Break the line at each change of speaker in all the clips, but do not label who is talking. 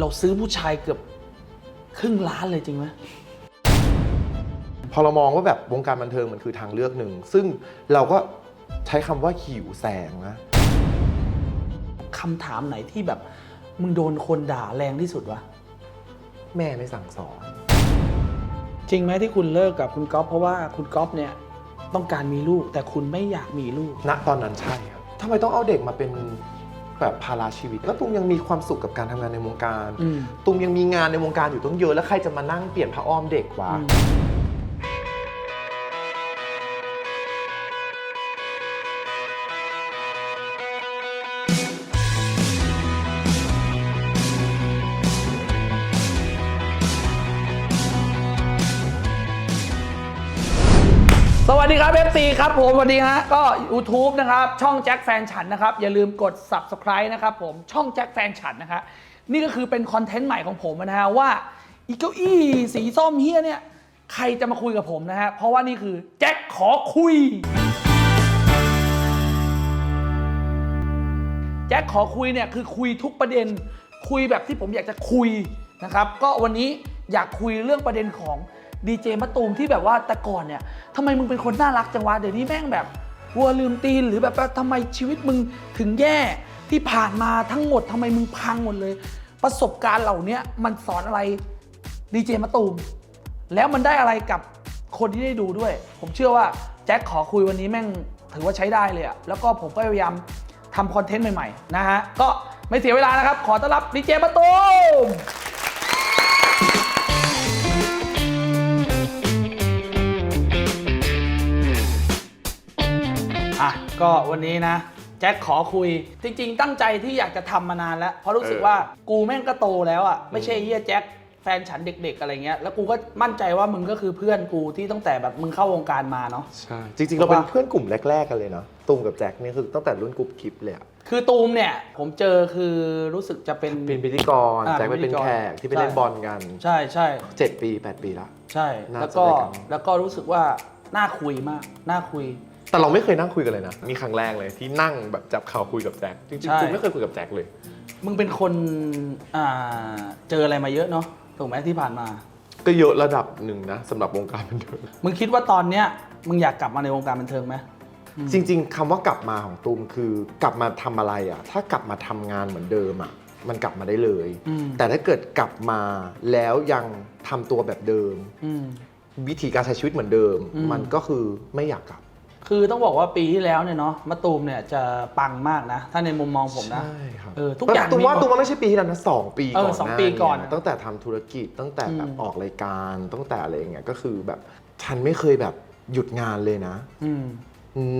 เราซื้อผู้ชายเกือบครึ่งล้านเลยจริงไหม
พอเรามองว่าแบบวงการบันเทิงมันคือทางเลือกหนึ่ง ซึ่งเราก็ใช้คำว่าหิวแสงนะ
คำถามไหนที่แบบ มึงโดนคนด่าแรงที่สุดวะ
แม่ไม่สั่งสอน
จริงไหมที่คุณเลิกกับคุณก๊อฟเพราะว่าคุณก๊อฟเนี่ยต้องการมีลูกแต่คุณไม่อยากมีลูก
ณตอนนั้นใช่ครับทำไมต้องเอาเด็กมาเป็น แบบภาระชีวิต แล้วตุ้มยังมีความสุขกับการทำงานในวงการ
อืม
ตุ้มยังมีงานในวงการอยู่ต้องเยอะแล้วใครจะมานั่งเปลี่ยนผ้าอ้อมเด็กวะ
อืม ครับ FC ครับผมสวัสดีฮะก็ YouTube นะครับ ช่องแจ็คแฟนฉันนะครับ อย่าลืมกด Subscribe นะครับผมช่องแจ็คแฟนฉันนะครับนี่ก็คือเป็นคอนเทนต์ใหม่ของผมนะฮะว่าอีเก้าอี้สีส้มเฮียเนี่ย ใครจะมาคุยกับผมนะฮะ เพราะว่านี่คือแจ็คขอคุย แจ็คขอคุยเนี่ยคือคุยทุกประเด็นคุยแบบที่ผมอยากจะคุยนะครับ ก็วันนี้อยากคุยเรื่องประเด็นของ ดีเจมะตูมที่แบบว่าแต่ก่อนเนี่ยทำไมมึงเป็นคนน่ารักจังวะเดี๋ยวนี้แม่งแบบวัวลืมตีนหรือแบบว่าทำไมชีวิตมึงถึงแย่ที่ผ่านมาทั้งหมดทำไมมึงพังหมดเลย ประสบการณ์เหล่านี้มันสอนอะไรดีเจมะตูมแล้วมันได้อะไรกับคนที่ได้ดูด้วย ผมเชื่อว่าแจ็คขอคุยวันนี้แม่งถือว่าใช้ได้เลยอะแล้วก็ผมก็พยายามทำคอนเทนต์ใหม่ ๆ นะฮะ ก็ไม่เสียเวลานะครับ ขอต้อนรับดีเจมะตูม ก็วันนี้นะ แจ็คขอคุย จริง ๆ ตั้งใจที่อยากจะทำมานานแล้ว เพราะรู้สึก
เออ
ว่ากูแม่งก็โตแล้วอะไม่ใช่เฮียแจ็คแฟนฉันเด็ก ๆ อะไรเงี้ยแล้วกูก็มั่นใจว่ามึงก็คือเพื่อนกูที่ตั้งแต่แบบมึงเข้าวงการมาเนาะ
ใช่จริงๆ เราเป็นเพื่อนกลุ่มแรก ๆ กันเลยเนาะตุ้มกับแจ็คนี่คือตั้งแต่รุ่นกรุ๊ปคลิปเลยอะ
คือตูมเนี่ยผมเจอคือรู้สึกจะเป็น
เป็นพิธีกร
อ่า
แจ็คไป
เป็นพิ
เป็
ธี
น
กร
แขกที่ไปเล่น
ใช่
บอลกัน
ใช่ใช่
เจ็ดปีแปดปีละ
ใช่
น่า
แล้ว
จะ
ก็
ได้กัน
แล้วก็รู้สึกว่าน่าคุยมาก น่าคุย
แต่เราไม่เคยนั่งคุยกันเลยนะนี่ครั้งแรกเลยที่นั่งแบบจับเข่าคุยกับแจ็คจริง
ใช่
ๆตุ้มไม่เคยคุยกับแจ็คเลย
มึงเป็นคนอ่าเจออะไรมาเยอะเนาะถูกไหมที่ผ่านมา
ก็เยอะระดับหนึ่งนะสำหรับวงการบันเทิง
มึงคิดว่าตอนเนี้ยมึงอยากกลับมาในวงการบันเทิงไหม
จริงๆคำว่ากลับมาของตูมคือกลับมาทำอะไรอะ ถ้ากลับมาทำงานเหมือนเดิมอะ มันกลับมาได้เลย
อืม
แต่ถ้าเกิดกลับมาแล้วยังทำตัวแบบเดิม
อืม
วิธีการใช้ชีวิตเหมือนเดิม
อืม
มันก็คือไม่อยากกลับ
คือต้องบอกว่าปีที่แล้วเนี่ยเนาะมะตูมเนี่ยจะปังมากนะ ถ้าในมุมมองผมนะ
ใช่ครับ
เออทุกอย่าง
ตูมว่า
มี
ตูมว่าไม่ใช่ปีที่แล้วนะสองปี
เอ
ก่
อ
อน
สอง
หา
ปีก่อน
เยตั้งแต่ทำธุรกิจตั้งแต่แบบ
อืม
ออกรายการตั้งแต่อะไรอย่างเงี้ยก็คือแบบฉันไม่เคยแบบหยุดงานเลยนะ
อืม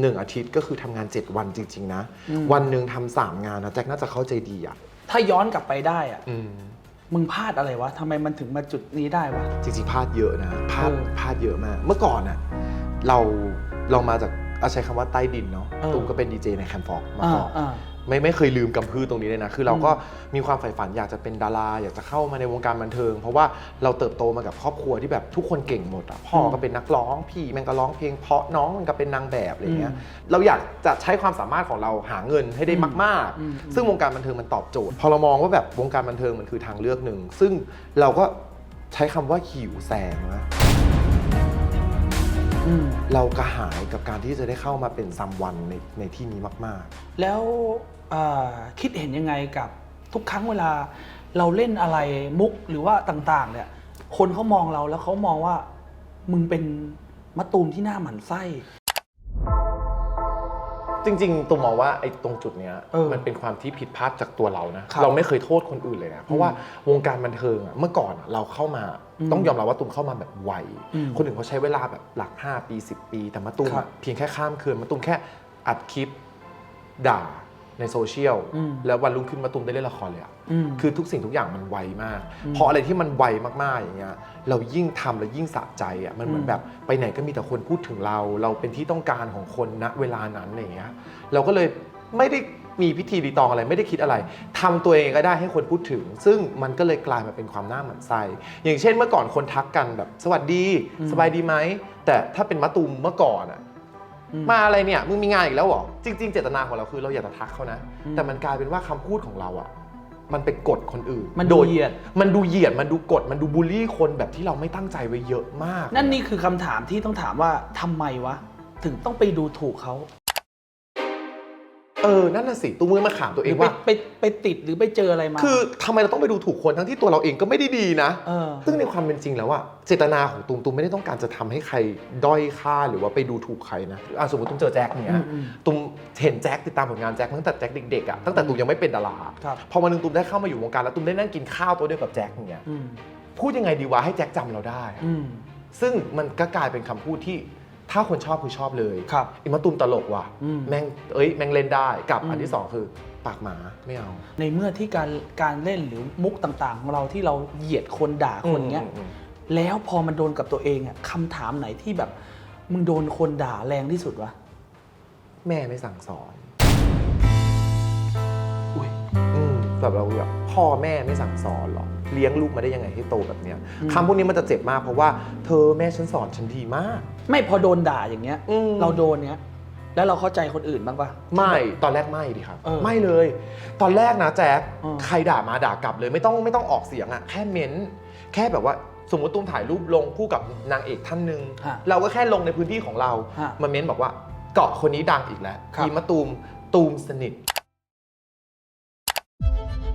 หนึ่งอาทิตย์ก็คือทำงาน 7 วันจริง ๆ นะ
อืม
วันหนึ่งทำสามงานนะแจ็คน่าจะเข้าใจดีอะ
ถ้าย้อนกลับไปได้อะ
อืม
มึงพลาดอะไรวะทำไมมันถึงมาจุดนี้ได้วะ
จริงๆพลาดเยอะนะพลาด
เออ
พลาดเยอะมาก เมื่อก่อนน่ะเรา เรามาจากเอาใช้คำว่าใต้ดินเนาะ
เออ
ตูมก็เป็นดีเจในแคมฟอกมา
อ่า
ก่อน
อ่า
ไม่ไม่เคยลืมกำพือตรงนี้เลยนะ คือเราก็มีความใฝ่ฝันอยากจะเป็นดารา อยากจะเข้ามาในวงการบันเทิง เพราะว่าเราเติบโตมากับครอบครัวที่แบบทุกคนเก่งหมดอะพ่อก็เป็นนักร้อง พี่แมันก็ร้องเพลงเพราะน้องมันก็เป็นนางแบบอะไรเงี้ย
อืม
เราอยากจะใช้ความสามารถของเราหาเงินให้ได้มาก
อืม
ๆ ซึ่งวงการบันเทิงมันตอบโจทย์ พอเรามองว่าแบบวงการบันเทิงมันคือทางเลือกหนึ่ง ซึ่งเราก็ใช้คำว่าหิวแสงนะ
อืม
เรากระหายกับการที่จะได้เข้ามาเป็นซัมวันในในที่นี้มาก
แล้วอ่าคิดเห็นยังไงกับทุกครั้งเวลา เราเล่นอะไรมุกหรือว่าต่างๆ เนี่ย คนเขามองเราแล้วเขามองว่า มึงเป็นมะตูมที่หน้าหมันไส้
ๆ จริง ๆตัวมองว่าไอ้ตรงจุดเนี้ย
เออ
มันเป็นความที่ผิดพลาดจากตัวเรานะ
ครับ
เราไม่เคยโทษคนอื่นเลยนะเพราะว่าวงการบันเทิงอะเมื่อก่อนอะเราเข้ามา
อืม
ต้องยอมรับว่าตุ้มเข้ามาแบบไว
อืม
คนอื่นเขาใช้เวลาแบบหลัก 5 ปี 10 ปี แต่มาตุ้ม
ครับ
เพียงแค่ข้ามคืนมาตุ้มแค่อัดคลิปด่าในโซเชียล
อืม
แล้ววันรุ่งขึ้นมาตุ้มได้เล่นละครเลยอะ
อืม
คือทุกสิ่งทุกอย่างมันไวมาก
อืม
พออะไรที่มันไวมากๆอย่างเงี้ย เรายิ่งทำแล้วยิ่งสะใจอะมันเหมือ
อื
น
ม
แบบไปไหนก็มีแต่คนพูดถึงเรา เราเป็นที่ต้องการของคนณเวลานั้นอะไรอย่างเงี้ยเราก็เลยไม่ได้มีพิธีรีตองอะไรไม่ได้คิดอะไรทำตัวเองก็ได้ให้คนพูดถึง ซึ่งมันก็เลยกลายมาเป็นความหน้าหมันไส้อย่างเช่นเมื่อก่อนคนทักกันแบบ สวัสดี
อืม
สบายดีไหมแต่ถ้าเป็นมะตูมเมื่อก่อนอะ
อื
มาอะไรเนี่ยมึงมีงานอีกแล้วเหรอจริง ๆ เจตนาของเราคือเราอยากจะทักเขานะ
อืม
แต่มันกลายเป็นว่าคำพูดของเราอะ มันไปกดคนอื่น
มัน
โด
ดู
ย
เหยียด
มันดูเหยียดมันดูกด มันดูบูลลี่คนแบบที่เราไม่ตั้งใจไว้เยอะมาก
นั่นนี่คือคำถามที่ต้องถามว่าทำไมวะ ถึงต้องไปดูถูกเขา
เออ นั่นน่ะสิตัวมือมาถามตัว
ห
เอ
รื
ง
ไป
ว่า
ไปไปติดหรือไปเจออะไรมา
คือทำไมเราต้องไปดูถูกคนทั้งที่ตัวเราเองก็ไม่ได้ดีนะ
เออ
ซึ่งในความเป็นจริงแล้วอะเจตนาของตูมตูมไม่ได้ต้องการจะทำให้ใครด้อยค่าหรือว่าไปดูถูกใครนะอะสมมติตูมเจอแจ็คเนี้ย
อืมอืม
ตูมเห็นแจ็คติดตามผลงานแจ็คตั้งแต่แจ็คเด็กๆอะตั้งแต่ตูมยังไม่เป็นดารา
ครับ
พอวันหนึงตูมได้เข้ามาอยู่วงการแล้วตูมได้นั่งกินข้าวตัวเดียวกับแจ็คเนี้ย
อืม
พูดยังไงดีวะให้แจ็คจำเราได้
อืม
ซึ่งมันก็กลายเป็นคำพูดที่ ถ้าคนชอบคือชอบเลย
ครับ
อิมาตูมตลกว่ะ
อืม
แม่งเอ้ยแม่งเล่นได้กับ
อืม
อันที่สองคือปากหมาไม่เอา
ในเมื่อที่การการเล่นหรือมุกต่างๆ ของเราที่เราเหยียดคนด่าคนเงี้ย
อืมอืม
แล้วพอมันโดนกับตัวเองอะคำถามไหนที่แบบมึงโดนคนด่าแรงที่สุดวะ
แม่ไม่สั่งสอน
อุ้ย
อืมแบบเราแบบพ่อแม่ไม่สั่งสอนหรอ เลี้ยงลูกมาได้ยังไงให้โตแบบเนี้ย
อืม
คำพวกนี้มันจะเจ็บมากเพราะว่าเธอแม่ฉันสอนฉันดีมาก
ไม่พอโดนด่าอย่างเงี้ย
อืม
เราโดนเนี้ย แล้วเราเข้าใจคนอื่นบ้างปะ
ไม่ตอนแรกไม่ดิครับ
เออ
ไม่เลย ตอนแรกนะแจ๊ค
เออ
ใครด่ามาด่ากลับเลยไม่ต้องไม่ต้องออกเสียงอะแค่เม้นแค่แบบว่าสมมติตุ้มถ่ายรูปลงคู่กับนางเอกท่านหนึ่ง
ฮะ
เราก็แค่ลงในพื้นที่ของเรา
ฮะ
มาเม้นบอกว่าเกาะคนนี้ดังอีกแล้ว
ครับ
อีมะตูมตูมสนิท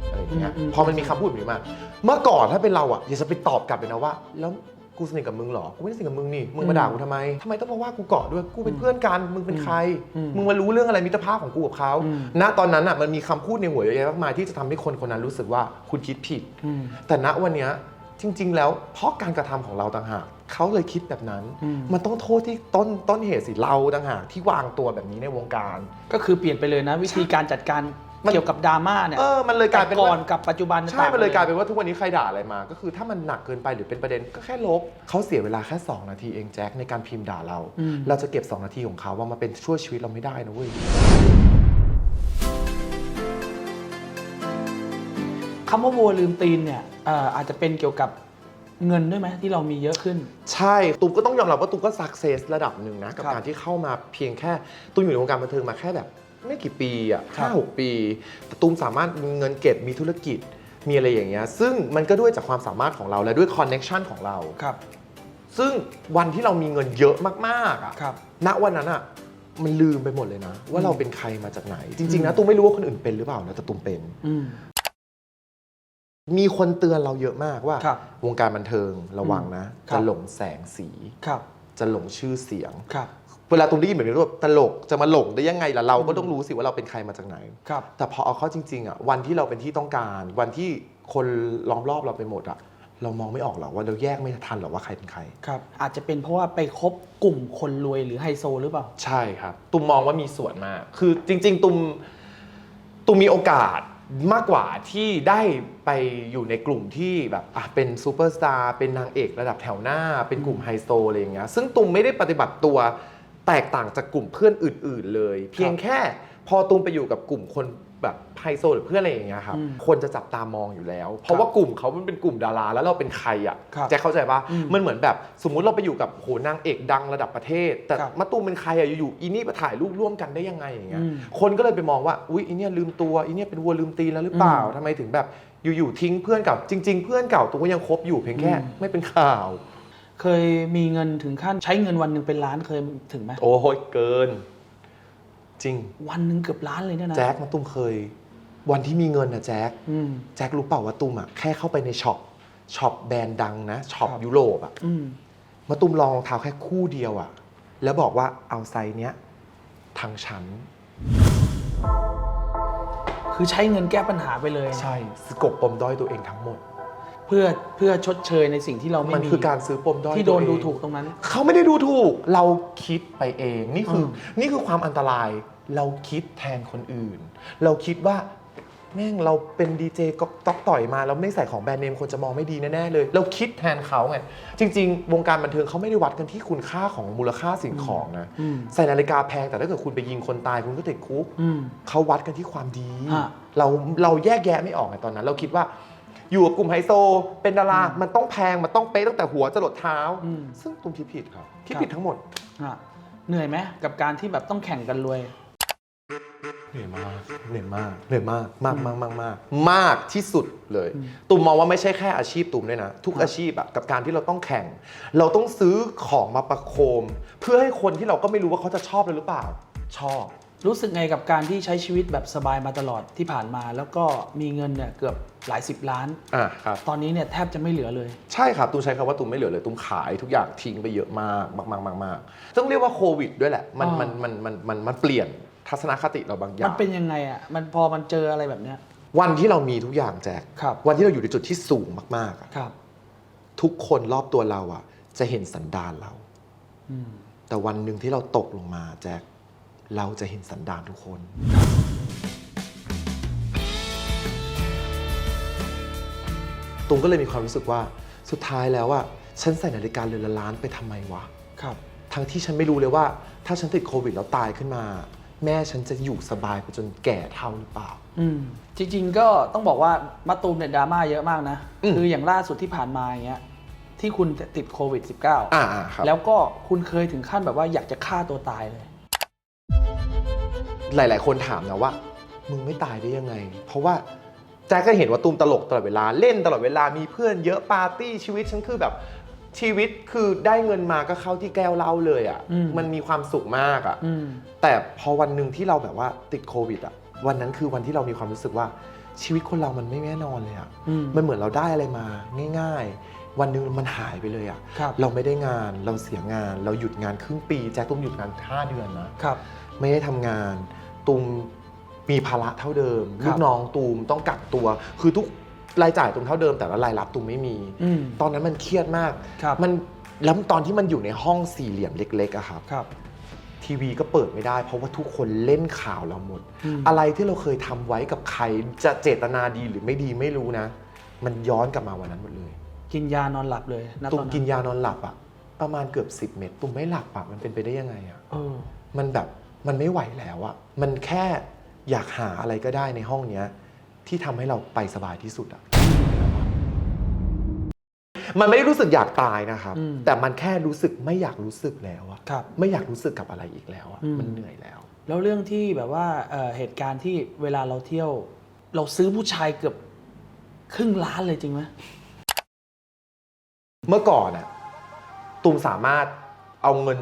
อะไรอย่างเงี้ย
อืมอืม
พอมันมีคำพูดแบบนี้มา เมื่อก่อนถ้าเป็นเราอะอยากจะไปตอบกลับเลยนะว่า แล้วกูสนิทกับมึงเหรอ กูไม่ได้สนิทกับมึงนี่ มึงมาด่ากูทำไมทำไมต้องมาว่ากูเกาะด้วย กูเป็นเพื่อนกัน มึงเป็นใคร
อืม
มึงมารู้เรื่องอะไรมิตรภาพของกูกับเขา
อืม
ณตอนนั้นอะมันมีคำพูดในหัวเยอะแยะมากมายที่จะทำให้คนคนนั้นรู้สึกว่าคุณคิดผิด
อืม
แต่ณวันเนี้ยจริง ๆ แล้วเพราะการกระทำของเราต่างหากเขาเลยคิดแบบนั้น
อืม
มันต้องโทษที่ต้นต้นเหตุสิเราต่างหากที่วางตัวแบบนี้ในวงการ
ก็คือเปลี่ยนไปเลยนะ วิธีการจัดการ
มัน
เกี่ยวกับดราม่าเนี่ย
เออมันเลยกลายเป็น
ก่อ
ว่าน
กับปัจจุบัน
ใช่มันเลยกลาย
ต่ง
เป็นว่าทุกวันนี้ใครด่าอะไรมา ก็คือถ้ามันหนักเกินไปหรือเป็นประเด็นก็แค่ลบเขาเสียเวลาแค่ 2 นาทีเองแจ็คในการพิมพ์ด่าเรา
อืม
เราจะเก็บ 2 นาทีของเขาว่ามาเป็นช่วยชีวิตเราไม่ได้นะเว้ย
คำว่าวัวลืมตีนเนี่ยเอ่ออาจจะเป็นเกี่ยวกับเงินด้วยไหมที่เรามีเยอะขึ้น
ใช่ ตูมก็ต้องยอมรับว่าตูมก็สักเซสระดับหนึ่งนะ กับ
ครับ
การที่เข้ามาเพียงแค่ตูมอยู่ในวงการบันเทิงมาแค่แบบ ไม่กี่ปีอะ
ครับ
ห้าหกปีแต่ตูมสามารถมีเงินเก็บมีธุรกิจมีอะไรอย่างเงี้ยซึ่งมันก็ด้วยจากความสามารถของเราและด้วยคอนเน็ชันของเรา
ครับ
ซึ่งวันที่เรามีเงินเยอะมากๆอะ
ครับ
ณวันนั้นอะมันลืมไปหมดเลยนะ ว่า
อืม
เราเป็นใครมาจากไหน จริงๆ
อื
นะ
ม
ตูมไม่รู้ว่าคนอื่นเป็นหรือเปล่านะแต่ตูมเป็น
อืม
มีคนเตือนเราเยอะมากว่า
ครับ
วงการบันเทิงระวังนะ
ครับ
จะหลงแสงสี
ครับ
จะหลงชื่อเสียง
ครับ
เวลาตูมได้ยินแบบนี้รู้แบบตลกจะมาหลงได้ยังไงล่ะเราก็ต้องรู้สิว่าเราเป็นใครมาจากไหน
ครับ
แต่พอเอาเข้าจริงๆอะวันที่เราเป็นที่ต้องการ วันที่คนล้อมรอบเราไปหมดอะเรามองไม่ออกหรอกว่าเราแยกไม่ทันหรอกว่าใครเป็นใคร
ครับ อาจจะเป็นเพราะว่าไปคบกลุ่มคนรวยหรือไฮโซหรือเปล่า
ใช่ครับ ตุมมองว่ามีส่วนมาก คือจริง ๆ ตุมตุมมีโอกาสมากกว่าที่ได้ไปอยู่ในกลุ่มที่แบบอะเป็นซูเปอร์สตาร์เป็นนางเอกระดับแถวหน้า เป็นกลุ่มไฮโซอะไรอย่างเงี้ยซึ่งตุมไม่ได้ปฏิบัติตัว แตกต่างจากกลุ่มเพื่อนอื่น ๆ เลย เพียงแค่พอตุมไปอยู่กับกลุ่มคนแบบไฮโซหรือเพื่อนอะไรอย่างเงี้ยครับ
อืม
คนจะจับตามองอยู่แล้ว เพราะว่ากลุ่มเขามันเป็นกลุ่มดาราแล้วเราเป็นใครอะ
ครับ
แจ็คเข้าใจปะ
อืม
มันเหมือนแบบสมมุติเราไปอยู่กับโหนางเอกดังระดับประเทศ แต่
ครับ
มะตูมเป็นใครอะอยู่ๆอีนี่มาถ่ายรูปร่วมกันได้ยังไงอย่างเงี้ย
อืม
คนก็เลยไปมองว่าอุ๊ยอีเนี่ยลืมตัวอีเนี่ยเป็นวัวลืมตีนแล้วหรือเปล่า
อืม
ทำไมถึงแบบอยู่ๆทิ้งเพื่อนเก่าจริง ๆ เพื่อนเก่าตัวก็ยังคบอยู่เพียงแค่
อืม
ไม่เป็นข่าว
เคยมีเงินถึงขั้นใช้เงินวันหนึ่งเป็นล้านเคยถึงไหม
โอ้ยเกิน จริง
วันหนึ่งเกือบล้านเลยเนี่ยนะ
แจ็คมาตุ้มเคย วันที่มีเงินนะแจ็ค
อืม
แจ็ครู้เปล่าว่าตุ้มอะแค่เข้าไปในช็อปช็อปแบรนด์ดังนะช็อป
ครับ
ยุโรปอะ
อืม
มาตุ้มลองรองเท้าแค่คู่เดียวอะแล้วบอกว่าเอาไซส์เนี้ยทางชั้น
คือใช้เงินแก้ปัญหาไปเลย
ใช่สกบปมด้อยตัวเองทั้งหมด
เพื่อเพื่อชดเชยในสิ่งที่เราไม่
มัน
มี
คือการซื้อปมด้อย
ที่โดน
ตัวเอง
ดูถูกตรงนั้น
เขาไม่ได้ดูถูกเราคิดไปเองนี่คืออ
ม
นี่คือความอันตราย เราคิดแทนคนอื่น เราคิดว่าแม่งเราเป็นดีเจก็ต๊อกต่อยมาแล้วไม่ใส่ของแบรนด์เนมคนจะมองไม่ดีแน่ๆเลย เราคิดแทนเขาไงจริง ๆ วงการบันเทิงเขาไม่ได้วัดกันที่คุณค่าของมูลค่าสิ่งของนะ
อืม
ใส่นาฬิกาแพงแต่ถ้าเกิดคุณไปยิงคนตายคุณก็ติดคุก
อืม
เขาวัดกันที่ความดี
ฮะ
เราเราแยกแยะไม่ออกไงตอนนั้น เราคิดว่า อยู่กับกลุ่มไฮโซ เป็นดารา มันต้องแพง มันต้องเป๊ะตั้งแต่หัวจรดเท้า
อืม
ซึ่งตุ้มคิดผิดครับคิด
ครับ
ผิดทั้งหมด
อะเหนื่อยไหมกับการที่แบบต้องแข่งกันรวย
เหนื่อยมาก เหนื่อยมาก เหนื่อยมาก มากมากมากมากมากที่สุดเลย ตุมมองว่าไม่ใช่แค่อาชีพตุมด้วยนะ ทุก
ครับ
อาชีพอะกับการที่เราต้องแข่ง เราต้องซื้อของมาประโคม เพื่อให้คนที่เราก็ไม่รู้ว่าเขาจะชอบเราหรือเปล่า ชอบ
รู้สึกไงกับการที่ใช้ชีวิตแบบสบายมาตลอดที่ผ่านมา แล้วก็มีเงินเนี่ยเกือบหลายสิบล้าน
อะครับ
ตอนนี้เนี่ยแทบจะไม่เหลือเลย
ใช่ครับตูมใช้คำว่าตูมไม่เหลือเลยตูมขายทุกอย่างทิ้งไปเยอะมากมากมากมากมากต้องเรียกว่าโควิดด้วยแหละ มัน
อ่ามั
มันมันมันมันมันเปลี่ยนทัศนคติเราบางอย่า
มัน
ง
เป็นยังไงอะมันพอมันเจออะไรแบบเนี้ย
วันที่เรามีทุกอย่างแจ็ค
ครับ
วันที่เราอยู่ในจุดที่สูงมากๆอะ
ครับ
ทุกคนรอบตัวเราอะจะเห็นสันดานเรา
อืม
แต่วันหนึ่งที่เราตกลงมาแจ็ค เราจะเห็นสันดานทุกคน ตุงก็เลยมีความรู้สึกว่าสุดท้ายแล้วอะฉันใส่นาฬิกาเรือนละล้านไปทำไมวะ
ครับ
ทั้งที่ฉันไม่รู้เลยว่า ถ้าฉันติดโควิดแล้วตายขึ้นมา แม่ฉันจะอยู่สบายไปจนแก่เท่าหรือเปล่า
อืมจริง ๆ ก็ต้องบอกว่ามาตูมเนี่ยดราม่าเยอะมากนะ
อืม
คืออย่างล่าสุดที่ผ่านมาอย่างเงี้ยที่คุณติดโควิด -19
อ่าอ่าครับ
แล้วก็คุณเคยถึงขั้นแบบว่าอยากจะฆ่าตัวตายเลย
หลาย ๆ คนถามนะว่า มึงไม่ตายได้ยังไง เพราะว่าแจ็คก็เห็นว่าตูมตลกตลอดเวลาเล่นตลอดเวลามีเพื่อนเยอะปาร์ตี้ชีวิตฉันคือแบบชีวิตคือได้เงินมาก็เข้าที่แก้วเหล้าเลยอะ่ะ
อืม
มันมีความสุขมากอะ่ะ
อืม
แต่พอวันหนึ่งที่เราแบบว่าติดโควิดอะ่ะวันนั้นคือวันที่เรามีความรู้สึกว่าชีวิตคนเรามันไม่แน่นอนเลยอะ่ะ
อืม
มันเหมือนเราได้อะไรมาง่าย ๆ วันหนึ่งมันหายไปเลยอะ่ะ
ครับ
เราไม่ได้งานเราเสียงาน เราหยุดงานครึ่งปีแจ็คตุ้มหยุดงานห้าเดือนนะ
ครับ
ไม่ได้ทำงาน ตูมมีภาระเท่าเดิม
ครับ
ลูกน้องตูมต้องกักตัว คือทุกรายจ่ายตูมเท่าเดิมแต่ละรายรับตูมไม่มี
อืม
ตอนนั้นมันเครียดมาก
ครับ
มันแล้วตอนที่มันอยู่ในห้องสี่เหลี่ยมเล็กๆอะครับ
ครับ
ทีวีก็เปิดไม่ได้ เพราะว่าทุกคนเล่นข่าวเราหมด
อืม
อะไรที่เราเคยทำไว้กับใครจะเจตนาดีหรือไม่ดีไม่รู้นะ มันย้อนกลับมาวันนั้นหมดเลย
กินยานอนหลับเลยนะ
ตู
ตอ
ม
นนั้น
กินยานอนหลับอะประมาณเกือบ10 เม็ดตูมไม่หลับอะมันเป็นไปได้ยังไงอะ
เออ
มันแบบ มันไม่ไหวแล้วอะมันแค่อยากหาอะไรก็ได้ในห้องเนี้ย ที่ทำให้เราไปสบายที่สุดอะมันไม่ได้รู้สึกอยากตายนะครับ
อืม
แต่มันแค่รู้สึกไม่อยากรู้สึกแล้วอะ
ครับ
ไม่อยากรู้สึกกับอะไรอีกแล้วอะ
อืม
มันเหนื่อยแล้ว
แล้วเรื่องที่แบบว่าเอ่อเหตุการณ์ที่เวลาเราเที่ยว เราซื้อผู้ชายเกือบครึ่งล้านเลยจริงไหม
เมื่อก่อนอะตูมสามารถเอาเงิน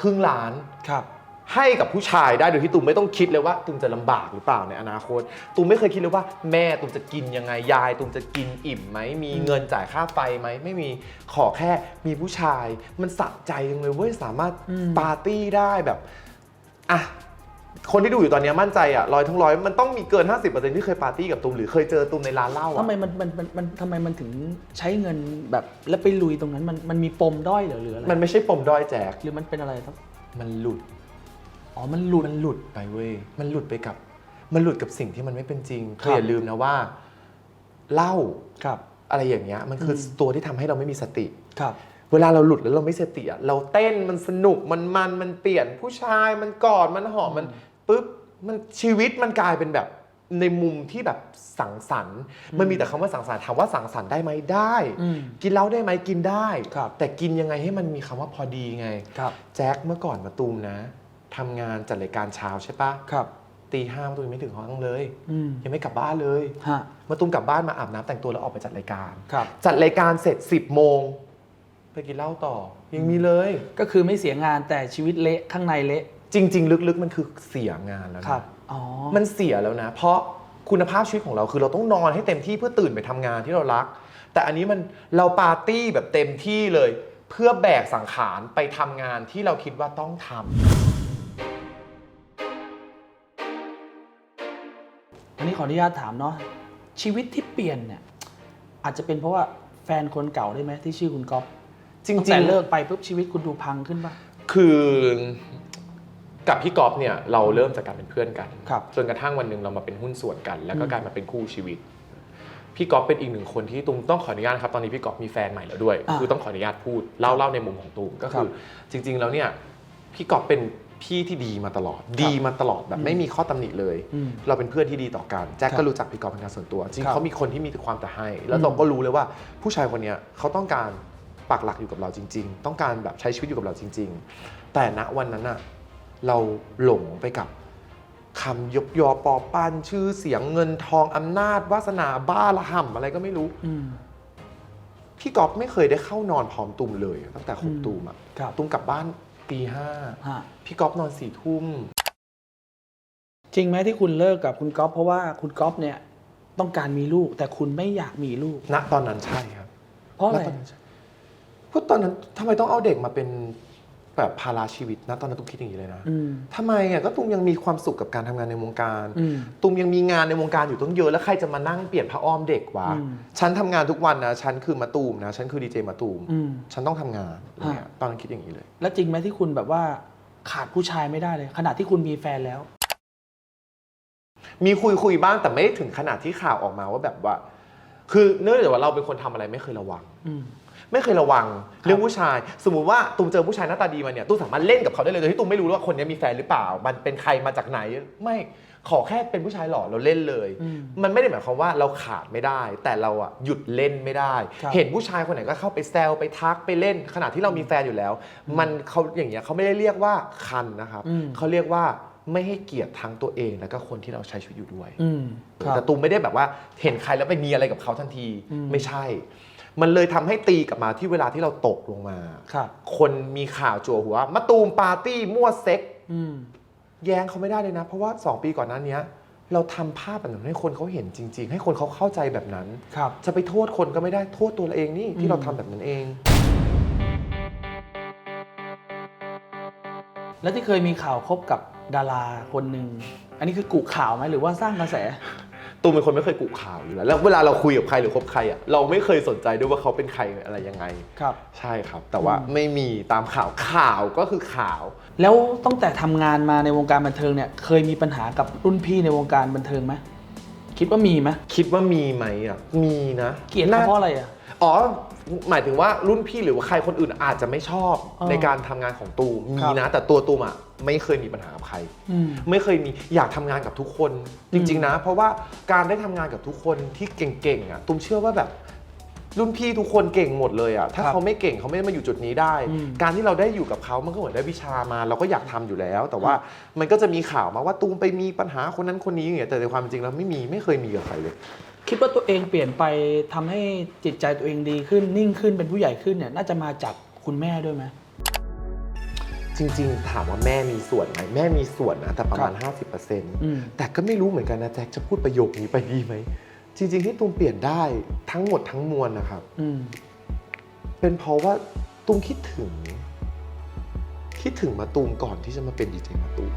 ครึ่งล้าน
ครับ
ให้กับผู้ชายได้โดยที่ตูมไม่ต้องคิดเลยว่าตูมจะลำบากหรือเปล่าในอนาคตตูมไม่เคยคิดเลยว่าแม่ตูมจะกินยังไงยายตูมจะกินอิ่มไหมมีเงินจ่ายค่าไฟไหมไม่มีขอแค่มีผู้ชาย มันสะใจจังเลยเว้ยสามารถ
อืม
ปาร์ตี้ได้แบบอะคนที่ดูอยู่ตอนนี้มั่นใจอะร้อยทั้งร้อยมันต้องมีเกิน 50%ที่เคยปาร์ตี้กับตูมหรือเคยเจอตูมในร้านเหล้า
ทำ
อะ
ไมมันมันมันมันทำไมมันถึงใช้เงินแบบแล้วไปลุยตรงนั้นมันมันมีปมด้อยเหรือหรืออะไร
มันไม่ใช่ปมด้อยแจก
หรือมันเป็นอะไรครับ
มันหลุด
อ๋อ มันหลุด
มันหลุดไปเว้ย มันหลุดไปกับ มันหลุดกับสิ่งที่มันไม่เป็นจริงเธออย่าลืมนะว่าเหล้า
ครับ
อะไรอย่างเงี้ย มันคืออ
ม
ตัวที่ทำให้เราไม่มีสติ
ครับ
เวลาเราหลุดแล้วเราไม่สติอะเราเต้นมันสนุก มันมัน มันเปลี่ยนผู้ชาย มันกอด มันหอม มันปุ๊บ มันชีวิตมันกลายเป็นแบบในมุมที่แบบสังสรรค์ มันมีแต่คำว่าสังสรรค์ถามว่าสังสรรค์ได้ไหมได้
อืม
กินเหล้าได้ไหมกินได้
ครับ
แต่กินยังไงให้มันมีคำว่าพอดีไง
ครับ
แจ็คเมื่อก่อนมาตูมนะ ทำงานจัดรายการเช้าใช่ปะ
ครับ
ตีห้ามาตูมยังไม่ถึงห้องเลย
อืม
ยังไม่กลับบ้านเลย
ฮะ
มาตูมกลับบ้านมาอาบน้ำแต่งตัวแล้วออกไปจัดรายการ
ครับ
จัดรายการเสร็จ10โมงไปกินเหล้าต่อ ยังมีเลย
ก็คือไม่เสียงานแต่ชีวิตเละข้างในเละ
จริง ๆ ลึกๆมันคือเสียงานแล้ว
ครั
นะ
บอ๋อ
มันเสียแล้วนะ เพราะคุณภาพชีวิตของเราคือเราต้องนอนให้เต็มที่เพื่อตื่นไปทำงานที่เรารัก แต่อันนี้มันเราปาร์ตี้แบบเต็มที่เลย เพื่อแบกสังขารไปทำงานที่เราคิดว่าต้องทำ
นนี้ขออนุญาตถามเนาะชีวิตที่เปลี่ยนเนี่ยอาจจะเป็นเพราะว่าแฟนคนเก่าได้ไหมที่ชื่อคุณก๊อฟ
จริ
ตั้
ง
แต่
ๆ
เลิกไปปุ๊บชีวิตคุณดูพังขึ้นป่ะ
คือกับพี่กอฟเนี่ยเราเริ่มจากการเป็นเพื่อนกัน
ครับ
จนกระทั่งวันหนึ่งเรามาเป็นหุ้นส่วนกัน แล้วก็
อืม
กลายมาเป็นคู่ชีวิต พี่กอฟเป็นอีกหนึ่งคนที่ตุ้มต้องขออนุญาตนะครับตอนนี้พี่กอฟมีแฟนใหม่แล้วด้วย
อ่า
คือต้องขออนุญาตพูดเล่าเล่าในมุมของตูมก็
ครั
คื
บ
อจริง ๆ แล้วเนี่ยพี่กอฟเป็น พี่ที่ดีมาตลอด ดีมาตลอดแบบ
อืม
ไม่มีข้อตำหนิเลย
อืม
เราเป็นเพื่อนที่ดีต่อกันแจ็ค
ครั
ก็
บ
รู้จักพี่กอฟเป็นการส่วนตัว จริง
ครับ
เขามีคนที่มีแต่ความแต่ให้ แล้ว
อืม
เราก็รู้เลยว่าผู้ชายคนเนี้ยเขาต้องการปักหลักอยู่กับเราจริง ๆ ต้องการแบบใช้ชีวิตอยู่กับเราจริง ๆ แต่ณวันนั้นอะเราหลงไปกับคำยกยอปอปั้นชื่อเสียงเงินทองอำนาจวาสนาบ้าละห่ำอะไรก็ไม่รู้
อืม
พี่ก๊อฟไม่เคยได้เข้านอนพร้อมตูมเลย ตั้งแต่คบ
อืม
ตูมอะ
ครับ
ตูมกลับบ้าน ตีห้า
ฮะ
พี่ก๊อฟนอนสี่ทุ่ม
จริงไหมที่คุณเลิกกับคุณก๊อฟเพราะว่าคุณก๊อฟเนี่ยต้องการมีลูก แต่คุณไม่อยากมีลูก
ณตอนนั้นใช่ครับ
เพราะอะไร
ณตอนนั้นใช่เพราะตอนนั้นทำไมต้องเอาเด็กมาเป็น แบบภาระชีวิตนะตอนนั้นตุ้มคิดอย่างนี้เลยนะ
อืม
ทำไมอะก็ตุ้มยังมีความสุขกับการทำงานในวงการ
อืม
ตุมยังมีงานในวงการอยู่ต้องเยอะแล้วใครจะมานั่งเปลี่ยนผ้าอ้อมเด็กวะ
อืม
ฉันทำงานทุกวันนะฉันคือมาตูมนะฉันคือดีเจมาตูม
อืม
ฉันต้องทำงานอะไรเงี้ย
ฮะ
ตอนนั้นคิดอย่างนี้เลย
แล้วจริงไหมที่คุณแบบว่าขาดผู้ชายไม่ได้เลย ขณะที่คุณมีแฟนแล้ว
มีคุยคุยบ้างแต่ไม่ได้ถึงขนาดที่ข่าวออกมาว่าแบบว่า คือเนื่องจากว่าเราเป็นคนทำอะไรไม่เคยระวัง
อืม
ไม่เคยระวังเรื่องผู้ชาย สมมุติว่าตูมเจอผู้ชายหน้าตาดีมาเนี่ยตูมสามารถเล่นกับเขาได้เลยโดยที่ตูมไม่รู้ว่าคนนี้มีแฟนหรือเปล่า มันเป็นใครมาจากไหน ไม่ขอแค่เป็นผู้ชายหล่อเราเล่นเลย
อืม
มันไม่ได้หมายความว่าเราขาดไม่ได้ แต่เราอะหยุดเล่นไม่ได้
ครับ
เห็นผู้ชายคนไหนก็เข้าไปแซวไปทักไปเล่น ขณะที่เรามีแฟนอยู่แล้ว มันเขาอย่างเงี้ยเขาไม่ได้เรียกว่าคันนะครับ
อืม
เขาเรียกว่าไม่ให้เกียรติทั้งตัวเองแล้วก็คนที่เราใช้ชีวิตอยู่ด้วย
อืมครับ
แต่ตูมไม่ได้แบบว่าเห็นใครแล้วไปมีอะไรกับเขาทันที
อืม
ไม่ใช่ มันเลยทำให้ตีกลับมาที่เวลาที่เราตกลงมา
ครับ
คนมีข่าวจั่วหัวมาตูมปาร์ตี้มั่วเซ็ก
อืม
แย้งเขาไม่ได้เลยนะ เพราะว่า 2 ปีก่อนหน้านี้เราทำภาพแบบนั้นให้คนเขาเห็นจริง ๆ ให้คนเขาเข้าใจแบบนั้น
ครับ
จะไปโทษคนก็ไม่ได้โทษตัวเราเองนี่
อื
ที่
ม
เราทำแบบนั้นเอง
แล้วที่เคยมีข่าวคบกับดาราคนหนึ่ง อันนี้คือกุข่าวไหมหรือว่าสร้างกระแส
ตูมเป็นคนไม่เคยกุข่าวอยู่แล้วแล้วเวลาเราคุยกับใครหรือคบใครอะเราไม่เคยสนใจด้วยว่าเขาเป็นใครอะไรยังไง
ครับ
ใช่ครับ แต่ว่า
อืม
ไม่มีตามข่าวข่าวก็คือข่าว
แล้วตั้งแต่ทำงานมาในวงการบันเทิงเนี่ย เคยมีปัญหากับรุ่นพี่ในวงการบันเทิงไหมคิดว่ามีไหม
คิดว่ามีไหมอะมีนะ
เกลียดเขาเพราะอะไรอะ
อ๋อ หมายถึงว่ารุ่นพี่หรือว่าใครคนอื่นอาจจะไม่ชอบ
อ๋อ
ในการทำงานของตูม
ครั
มี
บ
นะ แต่ตัวตูมอะ ไม่เคยมีปัญหากับใคร
อืม
ไม่เคยมีอยากทำงานกับทุกคนจริง ๆ นะ เพราะว่าการได้ทำงานกับทุกคนที่เก่งๆอะตูมเชื่อว่าแบบรุ่นพี่ทุกคนเก่งหมดเลยอะถ้า
ครับ
เขาไม่เก่งเขาไม่ได้มาอยู่จุดนี้ได้
อืม
การที่เราได้อยู่กับเขามันก็เหมือนได้วิชามา เราก็อยากทำอยู่แล้ว แต่ว่ามันก็จะมีข่าวมาว่าตูมไปมีปัญหาคนนั้นคนนี้อย่างเงี้ยแต่ในความเป็นจริงแล้วไม่มีไม่เคยมีกับใครเลย
คิดว่าตัวเองเปลี่ยนไปทำให้จิตใจตัวเองดีขึ้นนิ่งขึ้นเป็นผู้ใหญ่ขึ้นเนี่ยน่าจะมาจากคุณแม่ด้วยไหม
จริง ๆ ถามว่าแม่มีส่วนไหมแม่มีส่วนนะแต่ประมาณ
อืม
50%แต่ก็ไม่รู้เหมือนกันนะแจ็คจะพูดประโยคนี้ไปดีไหม จริง ๆ ที่ตูมเปลี่ยนได้ทั้งหมดทั้งมวลนะครับ
อืม
เป็นเพราะว่าตูมคิดถึง คิดถึงมาตูมก่อนที่จะมาเป็นดีเจมาตูม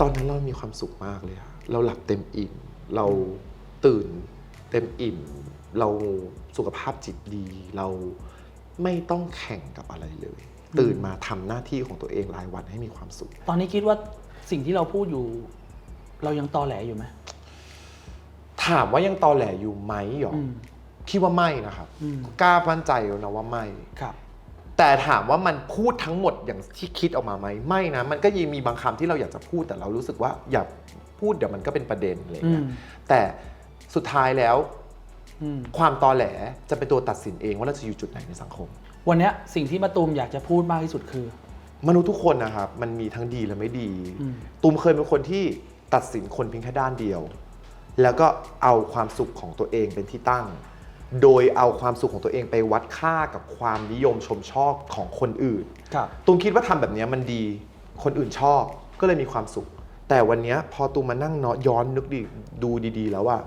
ตอนนั้นเรามีความสุขมากเลยอะเราหลับเต็มอิ่ม เราตื่นเต็มอิ่ม เราสุขภาพจิตดี เราไม่ต้องแข่งกับอะไรเลย ตื่นมาทำหน้าที่ของตัวเองรายวันให้มีความสุข
ตอนนี้คิดว่าสิ่งที่เราพูดอยู่ เรายังตอแหลอยู่ไหม
ถามว่ายังตอแหลอยู่ไหมหรอ
อืม
คิดว่าไม่นะครับ
อืม
กล้ามั่นใจแล้วนะว่าไม่
ครับ
แต่ถามว่ามันพูดทั้งหมดอย่างที่คิดออกมาไหมไม่นะ มันก็ยังมีบางคำที่เราอยากจะพูดแต่เรารู้สึกว่าอย่าพูดเดี๋ยวมันก็เป็นประเด็นอะไร
อื
เงี้
ม
ยแต่สุดท้ายแล้ว
อืม
ความตอแหลจะเป็นตัวตัดสินเองว่าเราจะอยู่จุดไหนในสังคม
วันเนี้ยสิ่งที่มาตูมอยากจะพูดมากที่สุดคือ
มนุษย์ทุกคนนะครับมันมีทั้งดีและไม่ดี
อืม
ตูมเคยเป็นคนที่ตัดสินคนเพียงแค่ด้านเดียว แล้วก็เอาความสุขของตัวเองเป็นที่ตั้ง โดยเอาความสุขของตัวเองไปวัดค่ากับความนิยมชมชอบของคนอื่น
ครับ
ตูมคิดว่าทำแบบเนี้ยมันดี คนอื่นชอบก็เลยมีความสุข แต่วันเนี้ยพอตูมมานั่งเนาะย้อนนึกดีดูดีๆ แล้วว่า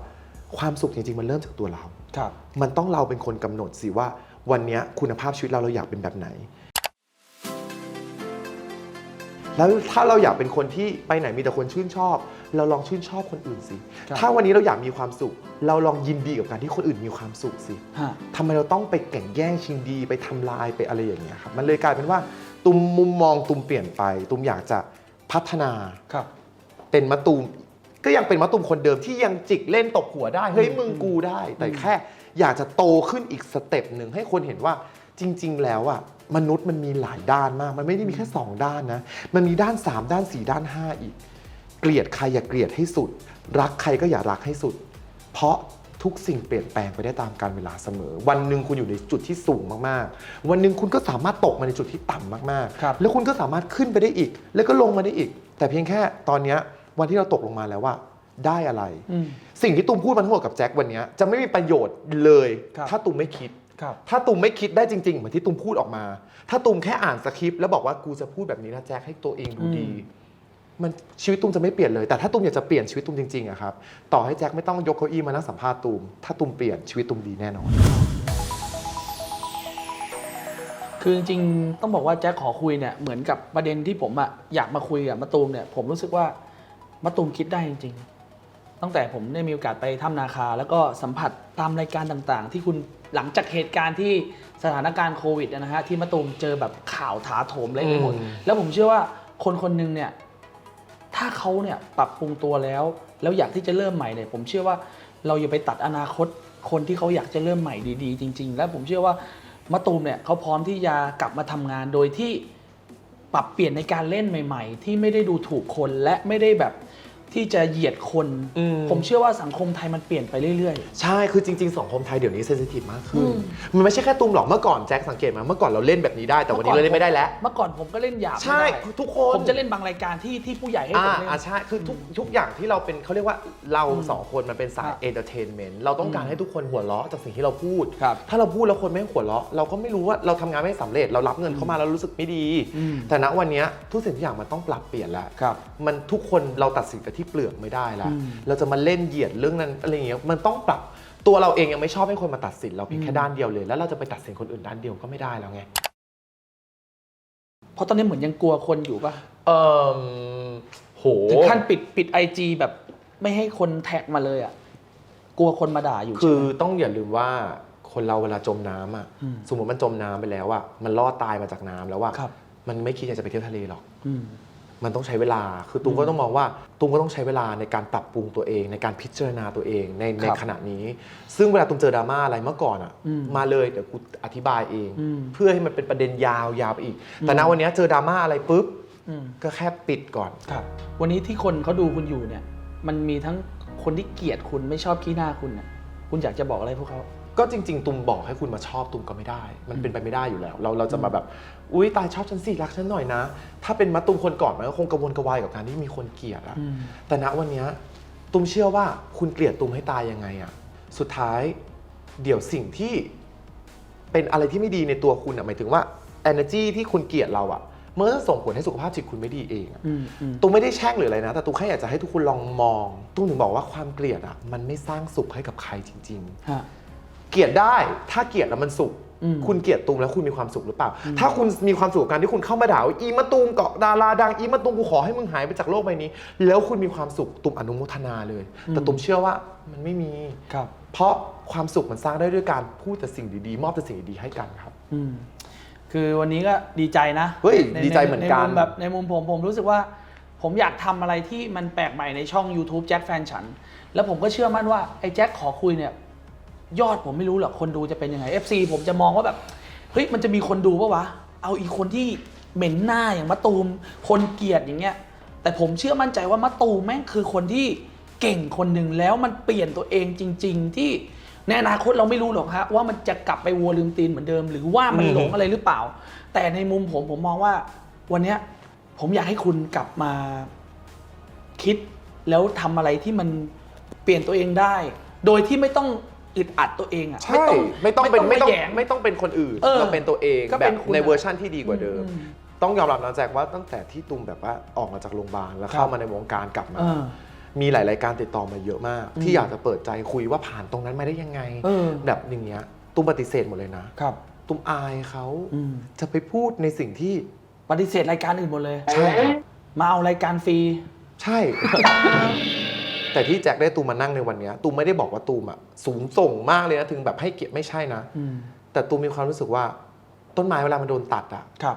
ความสุขจริงๆ มันเริ่มจากตัวเรา
ครับ
มันต้องเราเป็นคนกำหนดสิว่า วันเนี้ยคุณภาพชีวิตเราเราอยากเป็นแบบไหน แล้วถ้าเราอยากเป็นคนที่ไปไหนมีแต่คนชื่นชอบ เราลองชื่นชอบคนอื่นสิ
ครับ
ถ้าวันนี้เราอยากมีความสุข เราลองยินดีกับการที่คนอื่นมีความสุขสิ
ฮะ
ทำไมเราต้องไปแข่งแย่งชิงดีไปทำลายไปอะไรอย่างเงี้ยครับ มันเลยกลายเป็นว่า ตุมมุมมองตุมเปลี่ยนไป ตุมอยากจะพัฒนา
ครับ
เป็นมะตูมก็ยังเป็นมะตูมคนเดิมที่ยังจิกเล่นตบหัวได้ เฮ้ย
อืม
มึงกูได้ แต่
อืม
แค่ อยากจะโตขึ้นอีกสเต็ปหนึ่งให้คนเห็นว่าจริง ๆ แล้วอะมนุษย์มันมีหลายด้านมาก มันไม่ได้มีแค่ 2 ด้านนะ มันมีด้าน 3 ด้าน 4 ด้าน 5 อีก เกลียดใครอย่าเกลียดให้สุด รักใครก็อย่ารักให้สุด เพราะทุกสิ่งเปลี่ยนแปลงไปได้ตามกาลเวลาเสมอ วันหนึ่งคุณอยู่ในจุดที่สูงมากๆ วันหนึ่งคุณก็สามารถตกมาในจุดที่ต่ำมาก
ครับ
ๆ แล้วคุณก็สามารถขึ้นไปได้อีก แล้วก็ลงมาได้อีก แต่เพียงแค่ตอนเนี้ยวันที่เราตกลงมาแล้วว่า ได้อะไร
อืม
สิ่งที่ตูมพูดมาทั้งหมดกับแจ็ควันเนี้ยจะไม่มีประโยชน์เลย
ครับ
ถ้าตูมไม่คิด
ครับ
ถ้าตูมไม่คิดได้จริง ๆ เหมือนที่ตูมพูดออกมา ถ้าตูมแค่อ่านสคริปต์แล้วบอกว่ากูจะพูดแบบนี้นะแจ็คให้ตัวเองดูดี มันชีวิตตูมจะไม่เปลี่ยนเลย แต่ถ้าตูมอยากจะเปลี่ยนชีวิตตูมจริงๆอะครับ ต่อให้แจ็คไม่ต้องยกเก้าอี้มานั่งสัมภาษณ์ตูมถ้าตูมเปลี่ยนชีวิตตูมดีแน่นอน
คือจริงๆต้องบอกว่าแจ็คขอคุยเนี่ยเหมือนกับประเด็นที่ผมอะอยากมาคุยกับมะตูมเนี่ยผมรู้สึกว่ามะตูมคิดได้จริงๆ ตั้งแต่ผมได้มีโอกาสไปถ้ำนาคา แล้วก็สัมผัสตามรายการต่างๆ ที่คุณหลังจากเหตุการณ์ที่สถานการณ์โควิดนะฮะที่มะตูมเจอแบบข่าวถาโถมเละไปหมด
อืม
แล้วผมเชื่อว่าคนคนหนึ่งเนี่ย ถ้าเขาเนี่ยปรับปรุงตัวแล้ว แล้วอยากที่จะเริ่มใหม่เนี่ยผมเชื่อว่าเราอย่าไปตัดอนาคตคนที่เขาอยากจะเริ่มใหม่ดีๆ จริง ๆ และผมเชื่อว่ามะตูมเนี่ยเขาพร้อมที่จะกลับมาทำงานโดยที่ปรับเปลี่ยนในการเล่นใหม่ ๆ ที่ไม่ได้ดูถูกคนและไม่ได้แบบ ที่จะเหยียดคน
อืม
ผมเชื่อว่าสังคมไทยมันเปลี่ยนไปเรื่อย
ใช่ คือจริง ๆ สังคมไทยเดี๋ยวนี้เซนซิทีฟมากขึ้น
อืม
มันไม่ใช่แค่ตูมหรอก เมื่อก่อนแจ็คสังเกตไหมาเมื่อก่อนเราเล่นแบบนี้ได้
ๆ
แต่วันนี้เราเล่นไม่ได้แล้ว
เมื่อก่อนผมก็เล่นหยาบ
ใช่
ไม่ได้
ทุกคน
ผมจะเล่นบางรายการที่ที่ผู้ใหญ่ให้
อ่า
ผมเล่น
อ่าใช่ คือทุกทุกอย่างที่เราเป็นเขาเรียกว่าเรา
อืม
สองคนมันเป็นสาย
ครับ
เอนเตอร์เทนเมนต์เราต้องการ
อืม
ให้ทุกคนหัวเราะจากสิ่งที่เราพูด
ครับ
ถ้าเราพูดแล้วคนไม่หัวเราะ เราก็ไม่รู้ว่าเราทำงานไม่สำเร็จ เรารับเงินเข้ามาแล้วรู้สึกไม่ดี
อืม
แต่ณวันเนี้ยทุกสิ่งทุกอย่างมันต้องปรับเปลี่ยนแล้ว
ครับ
มันทุกคนเราตัดสินแต่ที่เปลือกไม่ได้แล้ว
อืม
เราจะมาเล่นเหยียดเรื่องนั้นอะไรอย่างเงี้ยมันต้องปรับตัวเราเองยังไม่ชอบให้คนมาตัดสินเราเพียงแค่
อืม
ด้านเดียวเลย แล้วเราจะไปตัดสินคนอื่นด้านเดียวก็ไม่ได้แล้วไง
เพราะตอนนี้เหมือนยังกลัวคนอยู่ปะ
เอ่อโห
ถึงขั้นปิดปิดไอจีแบบไม่ให้คนแท็กมาเลยอะกลัวคนมาด่าอยู่
คื
ใช่
อ
ไหม
ต้องอย่าลืมว่าคนเราเวลาจมน้ำอะ
อืม
สมมติมันจมน้ำไปแล้วอะมันรอดตายมาจากน้ำแล้วอะ
ครับ
มันไม่คิดอยากจะไปเที่ยวทะเลหรอก
อื ม
มันต้องใช้เวลา คือตุ้ม
อืม
ก็ต้องมองว่าตุ้มก็ต้องใช้เวลาในการปรับปรุงตัวเอง ในการพิจารณาตัวเองในใน
ครับ
ขณะนี้ ซึ่งเวลาตุ้มเจอดราม่าอะไรเมื่อก่อนอะ
อืม
มาเลยเดี๋ยวกูอธิบายเอง
อืม
เพื่อให้มันเป็นประเด็นยาวยาวไปอีก
อืม
แต่ณวันนี้เจอดราม่าอะไรปุ๊บ
อืม
ก็แค่ปิดก่อน
ครับ วันนี้ที่คนเขาดูคุณอยู่เนี่ย มันมีทั้งคนที่เกลียดคุณไม่ชอบขี้หน้าคุณเนี่ยคุณอยากจะบอกอะไรพวกเขา
ก็จริง ๆ ตุมบอกให้คุณมาชอบตุมก็ไม่ได้ มันเป็นไปไม่ได้อยู่แล้ว เราเราจะมาแบบ อุ้ยตายชอบฉันสิรักฉันหน่อยนะ ถ้าเป็นมาตุมคนก่อนมันก็คงกระวนกระวายกับการที่มีคนเกลียดอะ
อืม
แต่ณวันเนี้ยตุมเชื่อว่าคุณเกลียดตุมให้ตายยังไงอะสุดท้ายเดี๋ยวสิ่งที่เป็นอะไรที่ไม่ดีในตัวคุณอะหมายถึงว่า energy ที่คุณเกลียดเราอะมันก็จะส่งผลให้สุขภาพจิตคุณไม่ดีเองอะ
อืมอืม
ตูมไม่ได้แช่งหรืออะไรนะ แต่ตูมแค่อยากจะให้ทุกคนลองมองตูมถึงบอกว่าความเกลียดอะ มันไม่สร้างสุขให้กับใครจริง
ฮะ
ๆ เกลียดได้ ถ้าเกลียดแล้วมันสุข
อืม
คุณเกลียดตูมแล้วคุณมีความสุขหรือเปล่า
อืม
ถ้าคุณมีความสุขกับการที่คุณเข้ามาด่าว่าอีมะตูมเกาะดาราดังอีมะตูมกูขอให้มึงหายไปจากโลกใบนี้ แล้วคุณมีความสุขตูมอนุโมทนาเลย แต่ตูมเชื่อว่ามันไม่มี
ครับ
เพราะความสุขมันสร้างได้ด้วยการพูดแต่สิ่งดีๆ มอบแต่สิ่งดีๆให้กันครับ
อืมคือวันนี้ก็ดีใจนะ
เฮ้ยดีใจเหมือนกัน
ในมุมแบบในมุมผมผมรู้สึกว่า ผมอยากทำอะไรที่มันแปลกใหม่ในช่อง YouTube แจ็คแฟนฉัน แล้วผมก็เชื่อมั่นว่าไอ้แจ็คขอคุยเนี่ย ยอดผมไม่รู้หรอกคนดูจะเป็นยังไง FC ผมจะมองว่าแบบเฮ้ยมันจะมีคนดูปะวะ เอาอีกคนที่เหม็นหน้าอย่างมะตูม คนเกลียดอย่างเงี้ย แต่ผมเชื่อมั่นใจว่ามะตูมแม่งคือคนที่เก่งคนหนึ่งแล้วมันเปลี่ยนตัวเองจริง ๆ ที่ในอนาคตเราไม่รู้หรอกฮะว่ามันจะกลับไปวัวลืมตีนเหมือนเดิม หรือว่ามัน
อืม
หลงอะไรหรือเปล่า แต่ในมุมผมผมมองว่า วันเนี้ยผมอยากให้คุณกลับมาคิดแล้วทำอะไรที่มันเปลี่ยนตัวเองได้ โดยที่ไม่ต้อง อึดอัดตัวเองอะ
ใช่ไม่ต้องเป็นไม่ต้องา
แหยง
ไม่ต้องเป็นคนอื่น
เออ
เราเป็นตัวเอง
ก็
แบ
เป็น
บ
คุณ
ใน
อะ
เวอร์ชั่นที่ดีกว่าเดิม
อืม
ต้องยอมรับนะแจ็คว่าตั้งแต่ที่ตุมแบบว่าออกมาจากโรงพยาบาลแล้ว
ครับ
เข้ามาในวงการกลับมา
เออ
มีหลายรายการติดต่อมาเยอะมาก
อืม
ที่อยากจะเปิดใจคุยว่าผ่านตรงนั้นมาได้ยังไง
เออ
แบบอย่างเงี้ยตุมปฏิเสธหมดเลยนะ
ครับ
ตุมอายเขา
อืม
จะไปพูดในสิ่งที่
ปฏิเสธรายการอื่นหมดเลย
ใช่ครับ
มาเอารายการฟรี
ใช่ แต่ที่แจ็คได้ตูมมานั่งในวันเนี้ยตูมไม่ได้บอกว่าตูมอะสูงส่งมากเลยนะถึงแบบให้เกียรติไม่ใช่นะ
อืม
แต่ตูมมีความรู้สึกว่า ต้นไม้เวลามันโดนตัดอะ
ครับ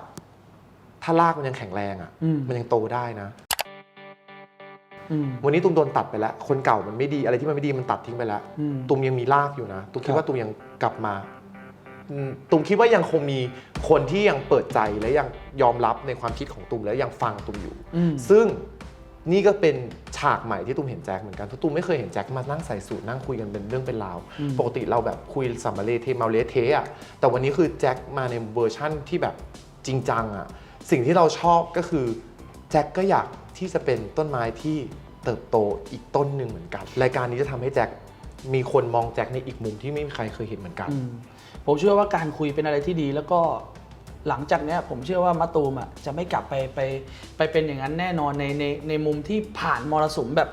ถ้ารากมันยังแข็งแรงอะ
อืม
มันยังโตได้นะ
อืม
วันนี้ตูมโดนตัดไปแล้ว คนเก่ามันไม่ดีอะไรที่มันไม่ดีมันตัดทิ้งไปแล้ว
อืม
ตูมยังมีรากอยู่นะตูมคิ
ครั
ด
บ
ว่าตูมยังกลับมาอืมตูมคิดว่ายังคงมีคนที่ยังเปิดใจและยังยอมรับในความคิดของตูมและยังฟังตูมอยู่
อืม
ซึ่ง นี่ก็เป็นฉากใหม่ที่ตูมเห็นแจ็คเหมือนกันเพราะตูมไม่เคยเห็นแจ็คมานั่งใส่สูตรนั่งคุยกันเป็นเรื่องเป็นราว
อืม
ปกติเราแบบคุยสัมมาเลเทเมาเลเทอะแต่วันนี้คือแจ็คมาในเวอร์ชั่นที่แบบจริงจังอะสิ่งที่เราชอบก็คือแจ็คก็อยากทที่จะเป็นต้นไม้ที่เติบโตอีกต้นหนึ่งเหมือนกันรายการนี้จะทำให้แจ็คมีคนมองแจ็คในอีกมุมที่ไม่มีใครเคยเห็นเหมือนกัน
อืมผมเชื่อว่าการคุยเป็นอะไรที่ดีแล้วก็ หลังจากเนี้ยผมเชื่อว่ามะตูมอะจะไม่กลับไปไปไปเป็นอย่างนั้นแน่นอนในในในมุมที่ผ่านมรสุมแบบ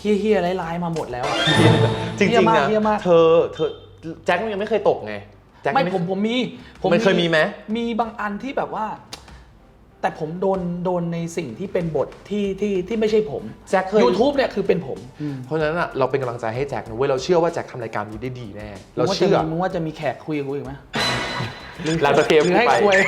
เฮี้ยๆร้ายๆมาหมดแล้วอะ
จริง
เยี่ยม
ๆ
มาก
นะ
เยี่ยมมาก
เธอเธอแจ็คมันยังไม่เคยตกไงแจ็ค
ไม่
ยัง
ผมผมมี
มันเคยมีไหม
มีบางอันที่แบบว่า แต่ผมโดนโดนในสิ่งที่เป็นบทที่ที่ที่ไม่ใช่ผม
แจ็คเคย
YouTube เนี่ยคือเป็นผม
เพราะฉะนั้นอะเราเป็นกำลังใจให้แจ็คนะเว้ยเราเชื่อว่าแจ็คทำรายการนี้ได้ดีแน่ เรา
มึงว่จะ
เชื่อ
มีมึงว่าจะมีแขกคุยกับกูอีกไหม
เราจะเทป
หรือ
กู
ให้
ไป
คุย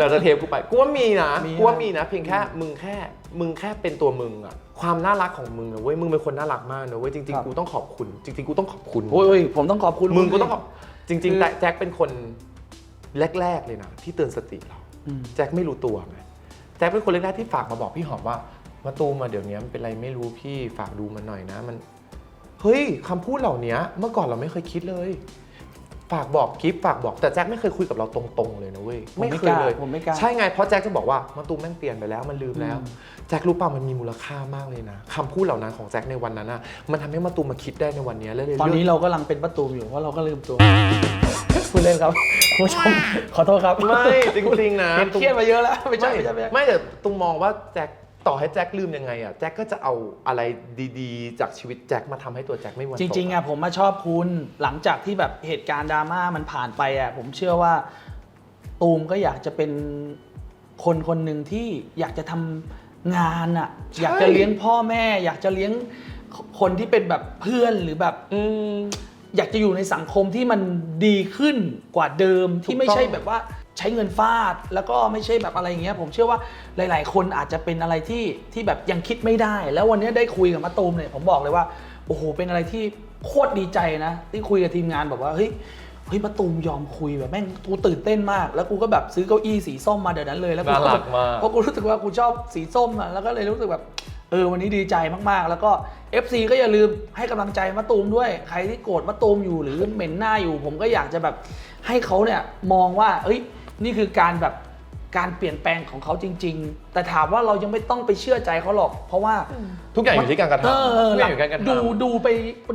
เราจะเทปกูไปกูว่ามีนะ
มี
กูว่ามีนะ เพียงแค่มึงแค่ มึงแค่เป็นตัวมึงอะความน่ารักของมึงนะเว้ยมึงเป็นคนน่ารักมากนะเว้ยจริง
ครับ
ๆ กูต้องขอบคุณ จริง ๆ กูต้องขอบคุณ
โอ้ยผมต้องขอบคุณ
มึงกูต้องขอบจริง
คือ
ๆแต่แจ็คเป็นคนแรก ๆ เลยนะที่เตือนสติเรา
อืม
แจ็คไม่รู้ตัวไงแจ็คเป็นคนแรกๆที่ฝากมาบอกพี่หอมว่ามาตูมมาเดี๋ยวนี้มันเป็นไรไม่รู้พี่ฝากดูมันหน่อยนะมัน เฮ้ยคำพูดเหล่านี้เมื่อก่อนเราไม่เคยคิดเลย ฝากบอกกิฟฝากบอกแต่แจ็คไม่เคยคุยกับเราตรงๆเลยนะเว้ย
ผมไม่
ไม่เค
ก
ย
ล้า
เลย
ผมไม่กล้า
ใช่ไงเพราะแจ็คจะบอกว่ามาตูมแม่งเปลี่ยนไปแล้วมันลืมแล้ว
อืม
แจ็ครู้ป่ะมันมีมูลค่ามากเลยนะคำพูดเหล่านั้นของแจ็คในวันนั้นนะมันทำให้มาตูมมาคิดได้ในวันนี้และเลย
ตอน
เลือก
นี้เรากำลังเป็นประตูมอยู่เพราะเราก็ลืมตัวพูดเล่นครับคุณผู้ชมขอโทษครับ
ไม่จริงๆนะ
เห็นเครียดมาเยอะแล้วไม่ใช่ไม่ใช่ไม่ใช่
ไม่แต่ตุงมองว่าแจ็ค ต่อให้แจ็คลืมยังไงอะแจ็คก็จะเอาอะไรดีๆ จากชีวิตแจ็คมาทำให้ตัวแจ็คไม่มีวัน
จริงๆ
ตก
อะผมมาชอบคุณหลังจากที่แบบเหตุการณ์ดราม่ามันผ่านไปอะผมเชื่อว่าตูมก็อยากจะเป็นคนคนหนึ่งที่อยากจะทำงานอะอยากจะเลี้ยงพ่อแม่ อยากจะเลี้ยงคนที่เป็นแบบเพื่อนหรือแบบ
อืม
อยากจะอยู่ในสังคมที่มันดีขึ้นกว่าเดิมที่ไม่ใช่
ถูกต้อง
แบบว่า ใช้เงินฟาด แล้วก็ไม่ใช่แบบอะไรอย่างเงี้ยผมเชื่อว่าหลาย ๆ คนอาจจะเป็นอะไรที่ที่แบบยังคิดไม่ได้ แล้ววันนี้ได้คุยกับมะตูมเนี่ยผมบอกเลยว่าโอ้โหเป็นอะไรที่โคตรดีใจนะ ที่คุยกับทีมงานแบบว่าเฮ้ยเฮ้ยมะตูมยอมคุยแบบแม่งกูตื่นเต้นมาก แล้วกูก็แบบซื้อเก้าอี้สีส้มมาเดี๋ยวนั้นเลยแล้วกู
น่ารักมาก
เพราะกูรู้สึกว่ากูชอบสีส้มอะแล้วก็เลยรู้สึกแบบเออวันนี้ดีใจมากๆ แล้วก็ FC ก็อย่าลืมให้กำลังใจมะตูมด้วย ใครที่โกรธมะตูมอยู่หรือเหม็นหน้าอยู่ ผมก็อยากจะแบบให้เขาเนี่ยมองว่าเอ้ย นี่คือการแบบการเปลี่ยนแปลงของเขาจริง ๆ แต่ถามว่าเรายังไม่ต้องไปเชื่อใจเขาหรอก เพราะว่า
ทุกอย่างอยู่ที่การกระทำ
เออ
ทุกอย่างอยู่ที่การกระทำ
ดูดูไป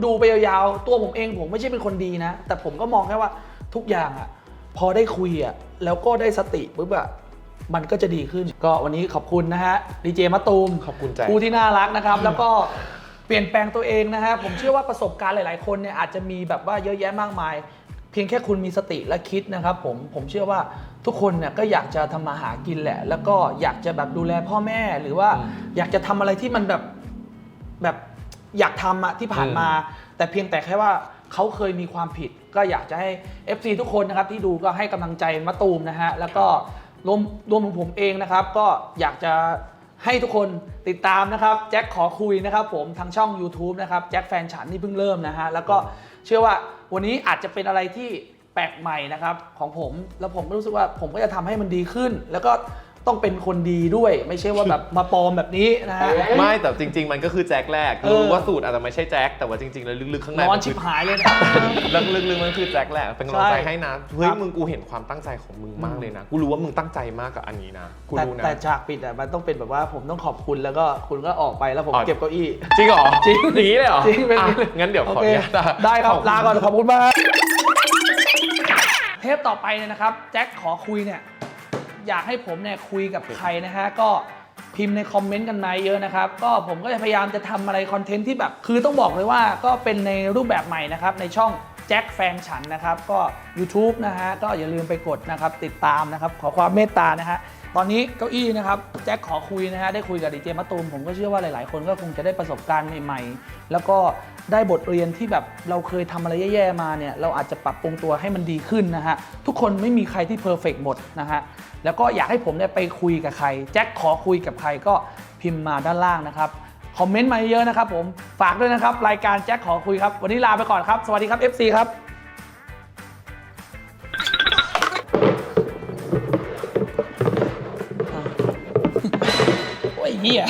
ดูไปยาวๆ ตัวผมเองผมไม่ใช่เป็นคนดีนะ แต่ผมก็มองแค่ว่าทุกอย่างอะ พอได้คุยอะแล้วก็ได้สติปุ๊บอะมันก็จะดีขึ้น ก็วันนี้ขอบคุณนะฮะดีเจมะตูม
ขอบคุณแจ็ค
ผู้ที่น่ารักนะครับ แล้วก็เปลี่ยนแปลงตัวเองนะฮะผมเชื่อว่าประสบการณ์หลาย ๆ คนเนี่ยอาจจะมีแบบว่าเยอะแยะมากมาย เพียงแค่คุณมีสติและคิดนะครับ ผมผมเชื่อว่า ทุกคนเนี่ยก็อยากจะทำมาหากินแหละ แล้วก็อยากจะแบบดูแลพ่อแม่หรือว่าอยากจะทำอะไรที่มันแบบแบบอยากทำอะที่ผ่านมา แต่เพียงแต่แค่ว่าเขาเคยมีความผิด ก็อยากจะให้ FC ทุกคนนะครับที่ดูก็ให้กำลังใจมะตูมนะฮะแล้วก็รวมรวมถึงผมเองนะครับ ก็อยากจะให้ทุกคนติดตามนะครับ แจ็คขอคุยนะครับ ผมทางช่อง YouTube นะครับแจ็คแฟนฉันนี่เพิ่งเริ่มนะฮะแล้วก็เชื่อว่าวันนี้อาจจะเป็นอะไรที่ แปลกใหม่นะครับของผมแล้วผมก็รู้สึกว่าผมก็จะทำให้มันดีขึ้น แล้วก็ต้องเป็นคนดีด้วย ไม่ใช่ว่าแบบมาปลอมแบบนี้นะฮะ
ไม่แต่จริง ๆ มันก็คือแจ็คแรก
เออ
รู้ว่าสูตรอาจจะไม่ใช่แจ็คแต่ว่าจริงๆแล้วลึกๆข้างใน
นอน
มั
ชิ
คื
บหายเลยนะ
แล้วลึกๆมันคือแจ็คแหละเป็นกำลังใจ
ใช่
ให้นะเฮ้ย
ครับ
มึงกูเห็นความตั้งใจของมึงมากเลยนะกูรู้ว่ามึงตั้งใจมากกับอันนี้นะกู
แต่
รู้นะ
แต่ฉากปิดอะมันต้องเป็นแบบว่าผมต้องขอบคุณแล้วก็คุณก็ออกไปแล้วผม
อ๋อ
เก็บเก้าอี้
จริงเหรอ
จริง
อย่างนี้เลยเหรอ
จริงเป็น
อะ
อย่างนี้เลย
งั้นเดี๋ยวขอ
โอ
อ
เค
นุญาตนะ
ได้ครับ
ขอณ
ลาก่อนขอบคุณมาก เทปต่อไปเนี่ยนะครับแจ็คขอคุยเนี่ยอยากให้ผมเนี่ยคุยกับใครนะฮะก็พิมพ์ในคอมเมนต์กันมาเยอะนะครับ ก็ผมก็จะพยายามจะทำอะไรคอนเทนต์ที่แบบ คือต้องบอกเลยว่าก็เป็นในรูปแบบใหม่นะครับ ในช่องแจ็คแฟนฉันนะครับ ก็ YouTube นะฮะ ก็อย่าลืมไปกดนะครับ ติดตามนะครับ ขอความเมตตานะฮะ ตอนนี้เก้าอี้นะครับแจ็คขอคุยนะฮะได้คุยกับดีเจมะตูมผมก็เชื่อว่าหลาย ๆ คนก็คงจะได้ประสบการณ์ใหม่ ๆ แล้วก็ได้บทเรียนที่แบบเราเคยทำอะไรแย่ ๆ มาเนี่ยเราอาจจะปรับปรุงตัวให้มันดีขึ้นนะฮะทุกคนไม่มีใครที่เพอร์เฟกหมดนะฮะแล้วก็อยากให้ผมเนี่ยไปคุยกับใคร แจ็คขอคุยกับใครก็พิมพ์มาด้านล่างนะครับคอมเมนต์มาเยอะนะครับผมฝากด้วยนะครับรายการแจ็คขอคุยครับวันนี้ลาไปก่อนครับ สวัสดีครับ FC ครับ 你也。